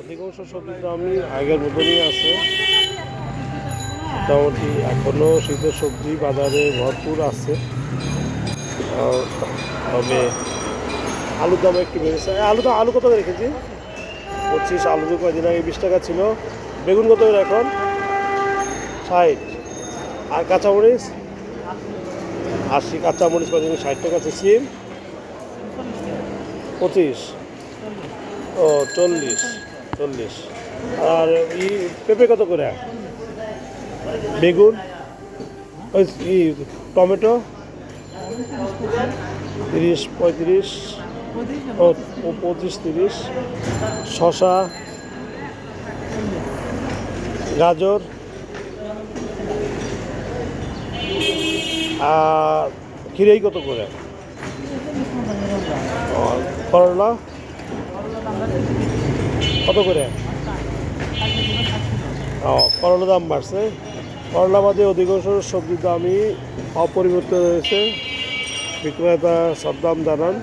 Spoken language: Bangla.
অধিকাংশ সবজির দামই আগের মতনই আছে। মোটামুটি এখনও শীতের সবজি বাজারে ভরপুর আছে। তবে আলুর দাম একটু বেড়েছে। আলু দাম আলু কত রেখেছি পঁচিশ, আলু তো কয়দিন আগে বিশ টাকা ছিল। বেগুন কত এখন? ষাট। আর কাঁচামরিচ? আশি, কাঁচামরিচ কয়দিন ষাট টাকা আছে। সিম? পঁচিশ। ও, চল্লিশ চল্লিশ। আর ই, পেঁপে কত করে? বেগুন? ওই টমেটো? তিরিশ, পঁয়ত্রিশ, ও পঁচিশ, তিরিশ। শশা গাজর? আর খিরেই কত করে? করলা? কত করে? ও, করলা দাম বাড়ছে। করলা বাদে অধিকাংশ সবজির দামই অপরিবর্তিত রয়েছে বিক্রেতা সব দাম জানান।